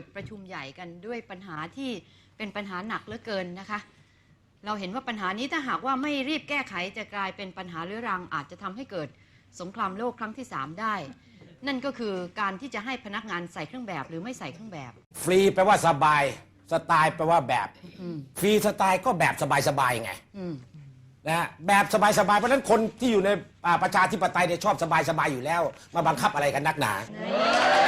ดประชุมใหญ่กันด้วยปัญหาที่เป็นปัญหาหนักเหลือเกินนะคะ เราเห็นว่าปัญหานี้ถ้าหากว่าไม่รีบแก้ไขจะกลายเป็นปัญหาเรื้อรังอาจจะทำให้เกิดสงครามโลกครั้งที่ 3 ได้ นั่นก็คือการที่จะให้พนักงานใส่เครื่องแบบหรือไม่ใส่เครื่องแบบ ฟรีแปลว่าสบาย สไตล์แปลว่าแบบอืมฟรีสไตล์ก็แบบสบายๆไงอืมนะฮะแบบสบายๆ เพราะฉะนั้นคนที่อยู่ในอ่าประชาธิปไตยเนี่ยชอบสบายๆ อยู่แล้ว มาบังคับอะไรกันนักหนาแต่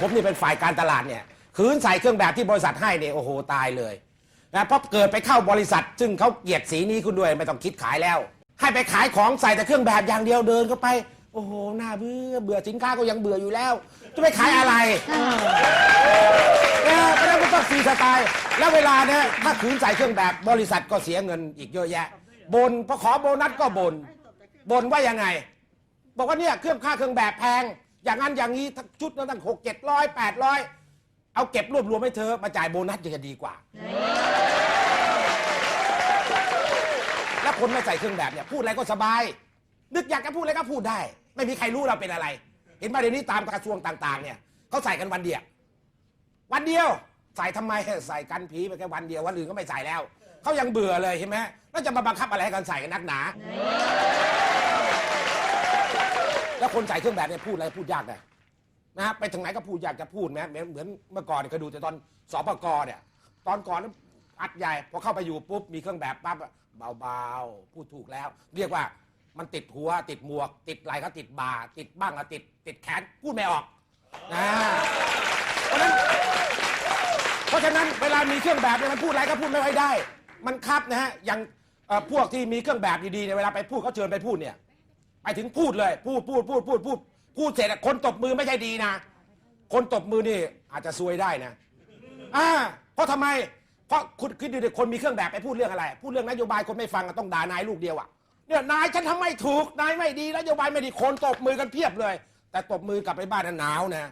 ผมนี่เป็นฝ่ายการตลาดเนี่ยคืนใส่เครื่องแบบที่บริษัทให้เนี่ยโอ้โหตายเลยนะเพราะเกิดไปเข้าบริษัท ซึ่งเขาเกลียดสีนี้คุณด้วยไม่ต้องคิดขายแล้ว ให้ไปขายของใส่แต่เครื่องแบบอย่างเดียวเดินเข้าไป โอ้โหน่าเบื่อเบื่อสินค้าก็ยังเบื่ออยู่แล้ว จะไปขายอะไรนะเพราะฉะนั้นก็ต้องฟรีสไตล์แล้วเวลาเนี่ยถ้าขืนใส่เครื่องแบบบริษัทก็เสียเงินอีกเยอะแยะบนพอขอโบนัสก็บนบนว่ายังไง บอกว่าเนี่ยเครื่องค่าเครื่องแบบแพง อย่างนั้นอย่างนี้ทั้งชุดนั้นตั้งหกเจ็ดร้อยแปดร้อยเอาเก็บรวบรวมให้เธอมาจ่ายโบนัสจะดีกว่า แล้วคนไม่ใส่เครื่องแบบเนี่ยพูดอะไรก็สบาย นึกอยากจะพูดอะไรก็พูดได้ ไม่มีใครรู้เราเป็นอะไร เห็นไหมเดี๋ยวนี้ตามกระทรวงต่าง ๆ เนี่ยเขาใส่กันวันเดียววันเดียวใส่ทำไมใส่กันผีไปแค่วันเดียววันอื่นก็ไม่ใส่แล้วเขายังเบื่อเลยเห็นไหมแล้วจะมาบังคับอะไรให้กันใส่กันนักหนา คนใส่เครื่องแบบเนี่ยพูดอะไรพูดยากนะนะฮะไปถึงไหนก็พูดยากจะพูดไหมเหมือนเหมือนเมื่อก่อนเนี่ยเคยดูแต่ตอนสปกเนี่ย ตอนก่อนนั้นอัดใหญ่พอเข้าไปอยู่ปุ๊บมีเครื่องแบบปั๊บอะเบาๆพูดถูกแล้ว เรียกว่ามันติดหัวติดหมวก ติดไหล่ก็ติดบ่า ติดบ้างก็ติด ติดแขนพูดไม่ออกนะเพราะฉะนั้น เพราะฉะนั้นเวลามีเครื่องแบบเนี่ยมันพูดอะไรก็พูดไม่ค่อยได้ มันคับนะฮะอย่างเอ่อพวกที่มีเครื่องแบบดีๆเนี่ยเวลาไปพูดเขาเชิญไปพูดเนี่ย ไปถึงพูดเลย พูดพูดพูดพูดพูดพูดเสร็จอะคนตบมือไม่ใช่ดีนะ คนตบมือนี่อาจจะซวยได้นะอ่าเพราะทำไม เพราะคุณคิดดูดิคนมีเครื่องแบบไปพูดเรื่องอะไร พูดเรื่องนโยบายคนไม่ฟังอะต้องด่านายลูกเดียวอะเนี่ยนายฉันทำไม่ถูกนายไม่ดีนโยบายไม่ดีคนตบมือกันเพียบเลย แต่ตบมือกลับไปบ้านน่ะหนาวนะ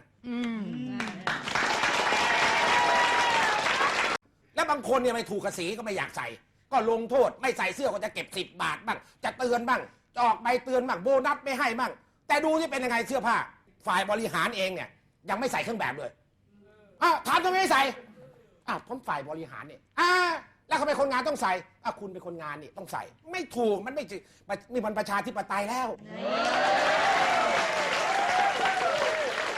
แล้วบางคนเนี่ยไม่ถูกกระสีก็ไม่อยากใส่ ก็ลงโทษไม่ใส่เสื้อก็จะเก็บสิบบาทบ้าง จะเตือนบ้าง ออกใบเตือนบ้างโบนัสไม่ให้บ้างแต่ดูที่เป็นยังไงเสื้อผ้า ฝ่ายบริหารเองเนี่ย ยังไม่ใส่เครื่องแบบเลยอ้าวถามทำไมไม่ใส่อ้าวผมฝ่ายบริหารเนี่ยอ่าแล้วเขาเป็นคนงานต้องใส่อ้าวคุณเป็นคนงานนี่ต้องใส่ ไม่ถูกมันไม่จริงนี่มันประชาธิปไตยแล้ว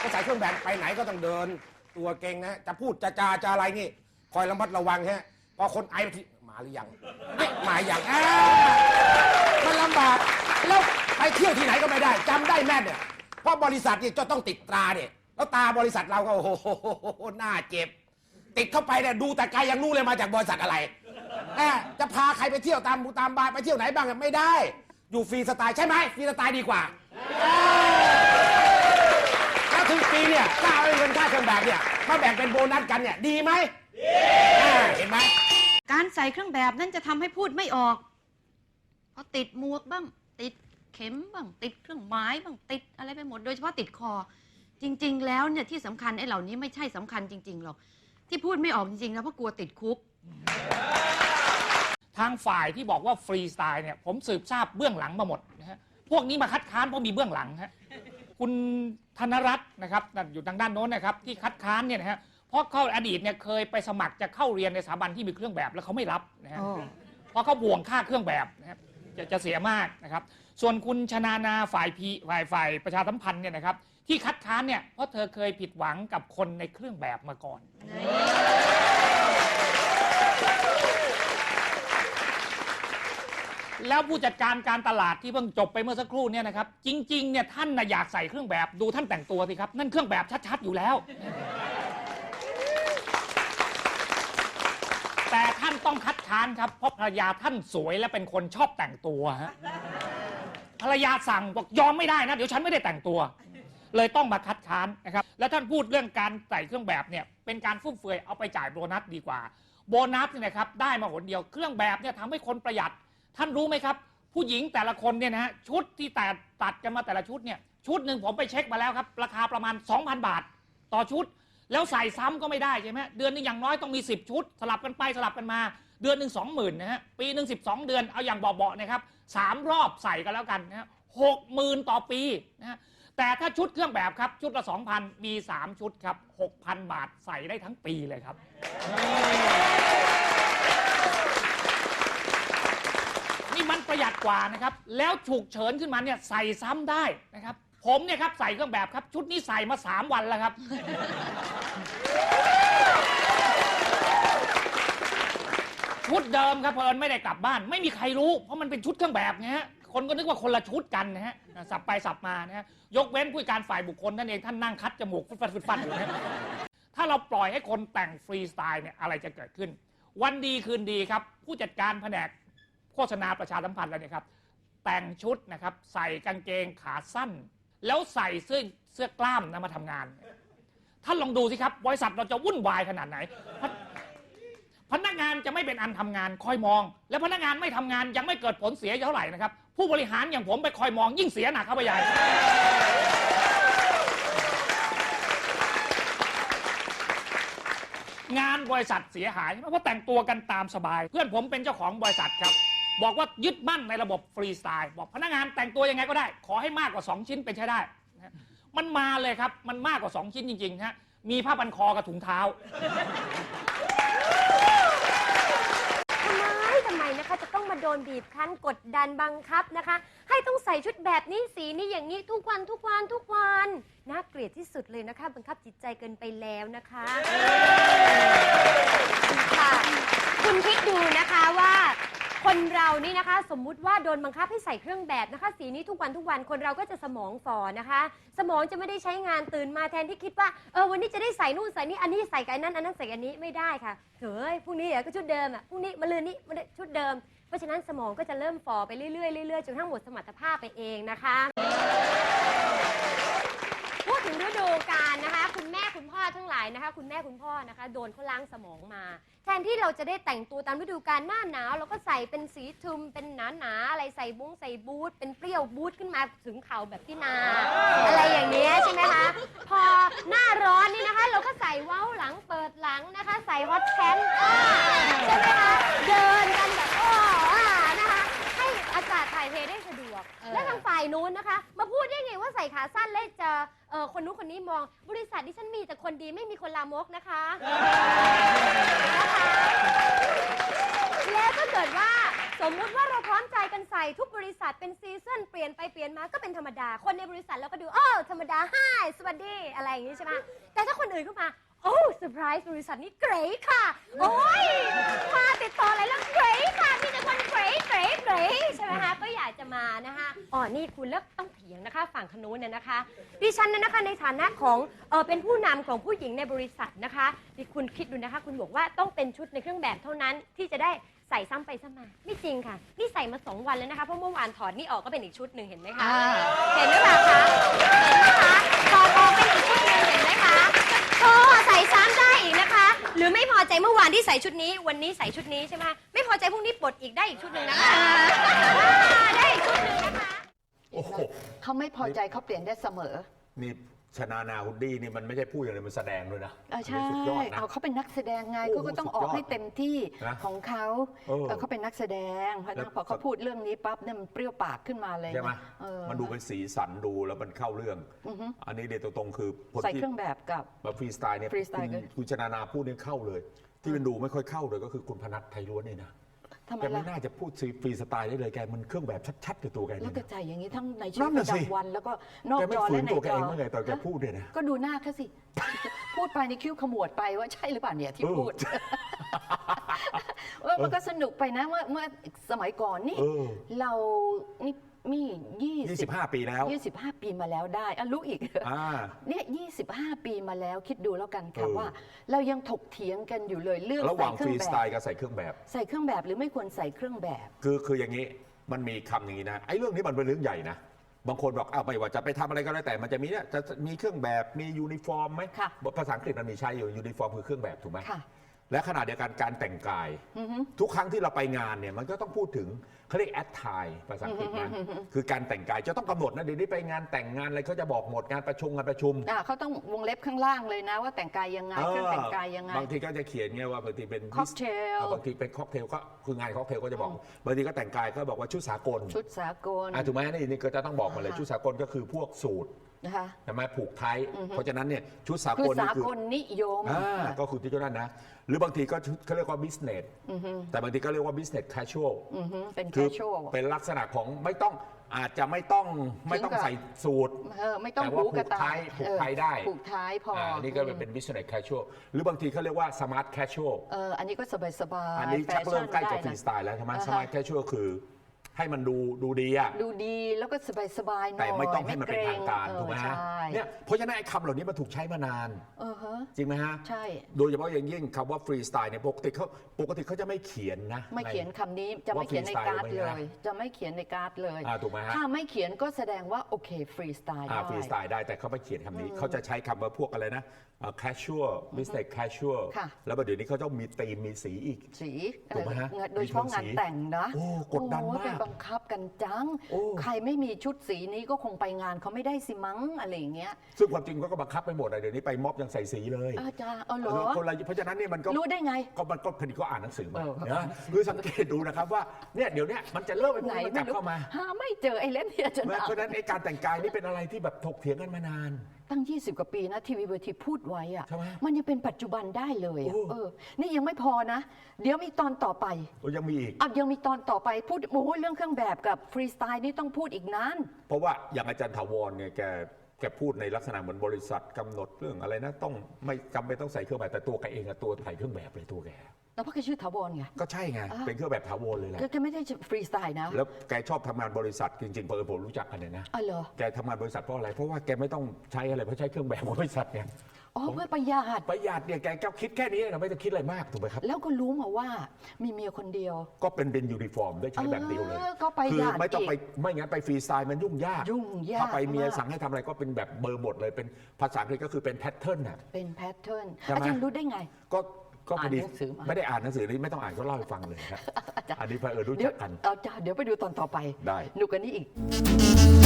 ก็ใส่เครื่องแบบไปไหนก็ต้องเดิน ตัวเก่งนะจะพูดจะจาจะอะไรนี่คอยระมัดระวังฮะพอคนไอมาทีมาหรือยังเอ๊ะมาอย่างอ่ามันลำบาก แล้วไปเที่ยวที่ไหนก็ไม่ได้จำได้แม่นเนี่ยเพราะบริษัทเนี่ยจะต้องติดตราเนี่ยแล้วตาบริษัทเราก็โอ้โหหน้าเจ็บ ติดเข้าไปเนี่ยดูแต่ไกลยังรู้เลยมาจากบริษัทอะไรแอบจะพาใครไปเที่ยวตามบูตามบาร์ไปเที่ยวไหนบ้างอะไม่ได้ อยู่ฟรีสไตล์ใช่ไหมฟรีสไตล์ดีกว่าถ้าถึงปีเนี่ยถ้าเอาเงินค่าเครื่องแบบเนี่ยมาแบ่งเป็นโบนัสกันเนี่ยดีไหมดีเห็นไหม การใส่เครื่องแบบนั้นจะทำให้พูดไม่ออกเพราะติดหมวกบ้าง ติดเข็มบ้างติดเครื่องไม้บ้างติดอะไรไปหมดโดยเฉพาะติดคอ จริง ๆ แล้วเนี่ยที่สำคัญไอ้เหล่านี้ไม่ใช่สำคัญจริง ๆ หรอก ที่พูดไม่ออกจริงๆนะเพราะกลัวติดคุก ทางฝ่ายที่บอกว่าฟรีสไตล์เนี่ยผมสืบทราบเบื้องหลังมาหมดนะฮะพวกนี้มาคัดค้านเพราะมีเบื้องหลังฮะคุณธนรัตน์นะครับนั่นอยู่ทางด้านโน้นนะครับที่คัดค้านเนี่ยนะฮะเพราะเขาอดีตเนี่ยเคยไปสมัครจะเข้าเรียนในสถาบันที่มีเครื่องแบบแล้วเขาไม่รับนะฮะอ๋อเพราะเขาบ่วงค่าเครื่องแบบนะครับ จะจะเสียมากนะครับ ส่วนคุณชนานาฝ่ายพีฝ่ายฝ่ายประชาสัมพันธ์เนี่ยนะครับ ที่คัดค้านเนี่ยเพราะเธอเคยผิดหวังกับคนในเครื่องแบบมาก่อน แล้วผู้จัดการการตลาดที่เพิ่งจบไปเมื่อสักครู่เนี่ยนะครับ จริงๆเนี่ยท่านนะอยากใส่เครื่องแบบดูท่านแต่งตัวสิครับ นั่นเครื่องแบบชัดๆอยู่แล้ว แต้องคัดค้านครับ เพราะภรรยาท่านสวยและเป็นคนชอบแต่งตัวฮะภรรยาสั่งบอกยอมไม่ได้นะ เดี๋ยวฉันไม่ได้แต่งตัว เลยต้องมาคัดค้านนะครับ แล้วท่านพูดเรื่องการใส่เครื่องแบบเนี่ยเป็นการฟุ่มเฟือยเอาไปจ่ายโบนัสดีกว่า โบนัสเนี่ยนะครับได้มาหนเดียวเครื่องแบบเนี่ยทำให้คนประหยัด ท่านรู้ไหมครับ ผู้หญิงแต่ละคนเนี่ยนะฮะชุดที่แต่ตัดกันมาแต่ละชุดเนี่ยชุดหนึ่งผมไปเช็คมาแล้วครับราคาประมาณ 2,000 บาท ต่อชุด แล้วใส่ซ้ำก็ไม่ได้ใช่ไหมเดือนนึงอย่างน้อยต้องมี 10 ชุด สลับกันไปสลับกันมา เดือนหนึ่งสองหมื่นนะฮะปีหนึ่งสิบสองเดือนเอาอย่างเบาๆนะครับสามรอบใส่กันแล้วกันนะฮะหกหมื่นต่อปีนะฮะแต่ถ้าชุดเครื่องแบบครับ ชุดละ 2,000 มี 3 ชุดครับ 6,000 บาทใส่ได้ทั้งปีเลยครับ นี่มันประหยัดกว่านะครับ แล้วฉุกเฉินขึ้นมาเนี่ยใส่ซ้ำได้นะครับ ผมเนี่ยครับใส่เครื่องแบบครับ ชุดนี้ใส่มา 3 วันแล้วครับ ชุดเดิมครับเพลินไม่ได้กลับบ้าน ไม่มีใครรู้ เพราะมันเป็นชุดเครื่องแบบไงฮะคนก็นึกว่าคนละชุดกันนะฮะสับไปสับมานะฮะยกเว้นผู้การฝ่ายบุคคลท่านเองท่านนั่งคัดจมูกฟุดฟัดฟุดฟัดอยู่นะฮะถ้าเราปล่อยให้คนแต่งฟรีสไตล์เนี่ยอะไรจะเกิดขึ้น วันดีคืนดีครับ ผู้จัดการแผนกโฆษณาประชาสัมพันธ์แล้วเนี่ยครับ แต่งชุดนะครับ ใส่กางเกงขาสั้น แล้วใส่เสื้อเสื้อกล้ามนะมาทำงาน ท่านลองดูสิครับบริษัทเราจะวุ่นวายขนาดไหน พนักงานจะไม่เป็นอันทำงานคอยมอง และพนักงานไม่ทำงานยังไม่เกิดผลเสียเท่าไหร่นะครับ ผู้บริหารอย่างผมไปคอยมองยิ่งเสียหนักเข้าไปใหญ่งานบริษัทเสียหายเพราะแต่งตัวกันตามสบาย เพื่อนผมเป็นเจ้าของบริษัทครับ บอกว่ายึดมั่นในระบบฟรีสไตล์ บอกพนักงานแต่งตัวยังไงก็ได้ ขอให้มากกว่า 2 ชิ้นเป็นใช้ได้ มันมาเลยครับ มันมากกว่า 2 ชิ้นจริงๆฮะมีผ้าพันคอกับถุงเท้า ทำไมทำไมนะคะจะต้องมาโดนบีบคั้นกดดันบังคับนะคะ ให้ต้องใส่ชุดแบบนี้สีนี้อย่างนี้ทุกวันทุกวันทุกวันน่าเกลียดที่สุดเลยนะคะ บังคับจิตใจเกินไปแล้วนะคะค่ะคุณคิดดูนะคะว่า คนเรานี่นะคะ สมมุติว่าโดนบังคับให้ใส่เครื่องแบบนะคะ สีนี้ทุกวันทุกวันคนเราก็จะสมองฝ่อนะคะ สมองจะไม่ได้ใช้งานตื่นมาแทนที่คิดว่าเออวันนี้จะได้ใส่นู่นใส่นี่อันนี้ใส่กับอันนั้นอันนั้นใส่กับอันนี้ไม่ได้ค่ะเฮ้ยพรุ่งนี้เดี๋ยวก็ชุดเดิมอะพรุ่งนี้มะรืนนี้มันชุดเดิม เพราะฉะนั้นสมองก็จะเริ่มฝ่อไปเรื่อยๆเรื่อยๆจนทั้งหมดสมรรถภาพไปเองนะคะ พูดถึงฤดูกาลนะคะ คุณแม่คุณพ่อทั้งหลายนะคะ คุณแม่คุณพ่อนะคะ โดนเขาล้างสมองมา แทนที่เราจะได้แต่งตัวตามฤดูกาลหน้าหนาวเราก็ใส่เป็นสีทึมเป็นหนาหนาๆอะไรใส่บุ้งใส่บูทเป็นเปรี้ยวบูทขึ้นมาถึงเข่าแบบที่นา อะไรอย่างเงี้ยใช่ไหมคะ พอหน้าร้อนนี่นะคะ เราก็ใส่เว้าหลังเปิดหลังนะคะ ใส่ฮอตแคนใช่ไหมคะางฝ่ายนู้นนะคะ มาพูดได้ไงว่าใส่ขาสั้นแล้วจะเออคนนู้นคนนี้มอง บริษัทที่ฉันมีแต่คนดีไม่มีคนลามกนะคะนะคะแล้วถ้าเกิดว่าสมมุติว่าเราพร้อมใจกันใส่ทุกบริษัทเป็นซีซั่นเปลี่ยนไปเปลี่ยนมาก็เป็นธรรมดา คนในบริษัทเราก็ดูเออธรรมดาฮ่าสวัสดีอะไรอย่างนี้ใช่ไหมแต่ถ้าคนอื่นเข้ามา โอ้เซอร์ไพรส์บริษัทนี้เกรดค่ะ โอ้ยมาติดต่ออะไรแล้วเกรดค่ะมีแต่คนเกรดเกรดเกรดใช่ไหมคะก็อยากจะมานะคะอ๋อนี่คุณแล้วต้องเถียงนะคะ ฝั่งขนู้นเนี่ยนะคะดิฉันนะนะคะในฐานะของเออเป็นผู้นำของผู้หญิงในบริษัทนะคะดิคุณคิดดูนะคะ คุณบอกว่าต้องเป็นชุดในเครื่องแบบเท่านั้นที่จะได้ใส่ซ้ำไปซ้ำมาไม่จริงค่ะ นี่ใส่มาสองวันแล้วนะคะเพราะเมื่อวานถอดนี่ออกก็เป็นอีกชุดหนึ่งเห็นไหมคะ อ่า เห็นหรือเปล่าคะ เห็นไหมคะ หรือไม่พอใจเมื่อวานที่ใส่ชุดนี้ วันนี้ใส่ชุดนี้ใช่ไหมคะไม่พอใจพรุ่งนี้ปลดอีกได้อีกชุดหนึ่งนะคะอ่าได้อีกชุดหนึ่งนะคะ โอ้โห เขาไม่พอใจเขาเปลี่ยนได้เสมอ นี่ ชนานาฮุดดี้นี่มันไม่ใช่พูดอย่างเดียวมันแสดงด้วยนะเออใช่สุดยอดนะ เอาเขาเป็นนักแสดงไงโอ้โหเขาก็ต้องสุดอยออดกให้เต็มที่นะของเขาเออ เออเขาเป็นนักแสดงเพราะฉะแล้นั้วนพอเขาพูดเรื่องนี้ปั๊บเนี่ยมันเปรี้ยวปากขึ้นมาเลยใช่ไหมเออมันดูเป็นสีสันดูแล้วมันเข้าเรื่องอือฮึอันนี้เดี๋ยวตรงๆคือคนใส่ที่เครื่องแบบกับแบบฟรีสไตล์เนี่ยฟรีสไตล์คุณเลยคุณชนานาพูดเนี่ยเข้าเลย ที่มันดูไม่ค่อยเข้าเลยก็คือคุณพนัทไทยล้วนนี่นะ ทำไมแกไม่ล่ะน่าจะพูดฟรีสไตล์ได้เลยแกมันเครื่องแบบชัดๆในตัวแกแล้วนี่ก็นะใจอย่างนี้ทั้งในชีนั่วิตนปน่ะระสิ จำวันแล้วก็นอกแกไม่จอฝืและนในตัวแกจอเองเมื่อไงตอนแกฮะพูดเนี่ยนะ ก็ดูหน้าเขาสิ พูดไปในคิ้วขมวดไปว่าใช่หรือเปล่าเนี่ยที่เออพูด เออมันก็สนุกไปนะเมื่อเมื่อสมัยก่อนนี่ เออ เรานี่ มียี่สิบ25 ปีแล้ว25ปีมาแล้วได้อะรู้อีก อ่า เนี่ย25 ปีมาแล้วคิดดูแล้วกันค่ะเออ ว่า เรายังถกเถียงกันอยู่เลยเรื่องระหว่างใส่เคฟรื่รีองสแบไตบล์กับใส่เครื่องแบบ ใส่เครื่องแบบหรือไม่ควรใส่เครื่องแบบ คือคืออย่างนี้มันมีคำอย่างนี้นะไอ้เรื่องนี้มันเป็นเรื่องใหญ่นะบางคนบอกอ้าวไม่ว่าจะไปทำอะไรก็แล้วแต่มันจะมีเนี่ยจะจะมีเครื่องแบบมียูนิฟอร์มไหมค่ะ ภาษาอังกฤษมันมีใช้อยู่ยูนิฟอร์มคือเครื่องแบบถูกไหมค่ะ และขณะเดียวกันการแต่งกาย อือฮึ ทุกครั้งที่เราไปงานเนี่ยมันก็ต้องพูดถึงเขาเรียกแอดไทภาษาอังกฤษนะคือการแต่งกายจะต้องกำหนดนะเดี๋ยวนี้ไปงานแต่งงานอะไรเขาจะบอกหมดงานประชุมงานประชุมอะเขาต้องวงเล็บข้างล่างเลยนะ ว่าแต่งกายยังไงเครื่องแต่งกายยังไง บางทีก็จะเขียนเงี้ยว่าบางทีเป็นค็อกเทล อ่าบางทีเป็นค็อกเทลก็คืองานค็อกเทลก็จะบอกบางทีก็แต่งกายก็บอกว่าชุดสากลชุดสากล อะถูกไหมนี่นี่ก็จะต้องบอกมาเลยอ่าชุดสากลก็คือพวกสูท นะคะ ใช่ไหมผูกไทย อือฮึ เพราะฉะนั้นเนี่ยชุดสาคืกอลสานี่คืกลนิยมอ่าก็คือที่เจ้านั้นนะ หรือบางทีก็ชุดเขาเรียกว่า business อือฮึแต่บางทีก็เรียกว่า business casual อือฮึเป็นคือ casual เป็นลักษณะของไม่ต้องอาจจะไม่ต้องไม่ต้องถึงกับ ใส่สูทเออไม่ต้องแต่ว่าหูกระต่ายผูกไทยผูกเออไทยได้ ผูกท้ายพออ่าอนี่ก็เป็น business casual หรือบางทีเขาเรียกว่า smart casual เอออันนี้ก็สบายสบายอันนี้ชักเริ่มใกล้จะฟรีนะสไตล์แล้วใช่ไหมอ่าฮะ smart casual คือ ให้มันดูดูดีอะดูดีแล้วก็สบายสบายๆหน่แต่อยไม่ต้องให้มันเป็นทางการเออถูกไหมฮะใช่เนี่ยเพราะฉะนั้นไอ้คำเหล่านี้มันถูกใช้มานาน เออฮะจริงไหมฮะ ใช่ โดยเฉพาะอย่างยิ่งคำว่าฟรีสไตล์เนี่ยปกติเขาปกติเขาจะไม่เขียนนะ ไม่เขียนในคำนี้จะไม่เขียนในการ์ดว่า freestyle เลไหมยนะจะไม่เขียนในการ์ดเลยอ่าถูกไหมฮะถ้าไม่เขียนก็แสดงว่าโอเคฟรีสไตล์อ่าได้ฟรีสไตล์ได้แต่เขาไม่เขียนคำนี้เขาจะใช้คำว่าพวกอะไรนะอ่า casual business casual ค่ะแล้วเดี๋ยวนี้เขาต้องมีธีมมีสีอีกสีถูกไหมฮะเออโดยเฉพาะงานแต่งนะโอ้กดดันโอ้มากไปบังคับกันจัง โอ้ ใครไม่มีชุดสีนี้ก็คงไปงานเขาไม่ได้สิมั้งอะไรอย่างเงี้ยซึ่งความจริงเขาก็บังคับไปหมดอะเดี๋ยวนี้ไปม็อบยังใส่สีเลยอาจารย์เอาเหรเอออคนละเพราะฉะนั้นเนี่ยมันก็ รู้ได้ไง ก็มันก็พอดีก็อ่านหนังสือมาเออ นะคือสังเกตดูนะครับว่าเนี่ยเดี๋ยวเนี้ยมันจะเริ่มไปพวไหกนนี้มันกไม่ลับรู้เข้ามาหาไม่เจอไอ้เล่มเนี่ยจะเพราะฉะนั้นไอ้การแต่งกายนี่เป็นอะไรที่แบบถกเถียงกันมานาน ตั้ง 20 กว่าปีนะทีวีเวทีพูดไว้อะใช่ไหมมันยังเป็นปัจจุบันได้เลยอะโอ้ เออ นี่ยังไม่พอนะ เดี๋ยวมีตอนต่อไปโอ้ยังมีอีก อะยังมีตอนต่อไปพูดโอ้โหเรื่องเครื่องแบบกับฟรีสไตล์นี่ต้องพูดอีกนาน เพราะว่าอย่างอาจารย์ถาวรเนี่ยแก แกพูดในลักษณะเหมือนบริษัทกำหนดเรื่องอะไรนะต้องไม่จำเป็นต้องใส่เครื่องแบบแต่ตัวแกเองอะตัวใส่เครื่องแบบเลยตัวแกแต่เพราะแกชื่อถาวรไงก็ใช่ไงอ่าเป็นเครื่องแบบถาวรเลยแหละแกแกไม่ได้ฟรีสไตล์นะแล้วแกชอบทำงานบริษัทจริงๆเพอผมรู้จักกันเนี่ยนะอ๋อเหรอแกทำงานบริษัทเพราะอะไรเพราะว่าแกไม่ต้องใช้อะไรเพราะใช้เครื่องแบบของบริษัทเนี่ย อ๋อเพื่อประหยัดประหยัดเนี่ยแกก็คิดแค่นี้นะไม่ต้องคิดอะไรมากถูกไหมครับแล้วก็รู้มาว่ามีเมียคนเดียว ก็เป็นเป็นยูนิฟอร์มได้ใช้แบบเดียวเลยเออก็ประคืหยัดไม่ต้องไปอีกไม่งั้นไปฟรีสไตล์มันยุ่งยากยุ่งยากถ้าไปเมียมาก สั่งให้ทำอะไรก็เป็นแบบเบอร์หมดเลยเป็นภาษาอังกฤษก็คือเป็นแพทเทิร์นน่ะ เป็นแพทเทิร์นใช่ไหม อาจารย์รู้ได้ไง ก็ก็พอดีอ่านหนังสือมา ไม่ได้อ่านหนังสือนี้ไม่ต้องอ่านก็เล่าให้ฟังเลยครับอาจารย์อันนี้เพื่อเออรู้เดี๋ยจัวกกันเอาจ้าเดี๋ยวไปดูตอนต่อไปได้ หนุกกันนี้อีกค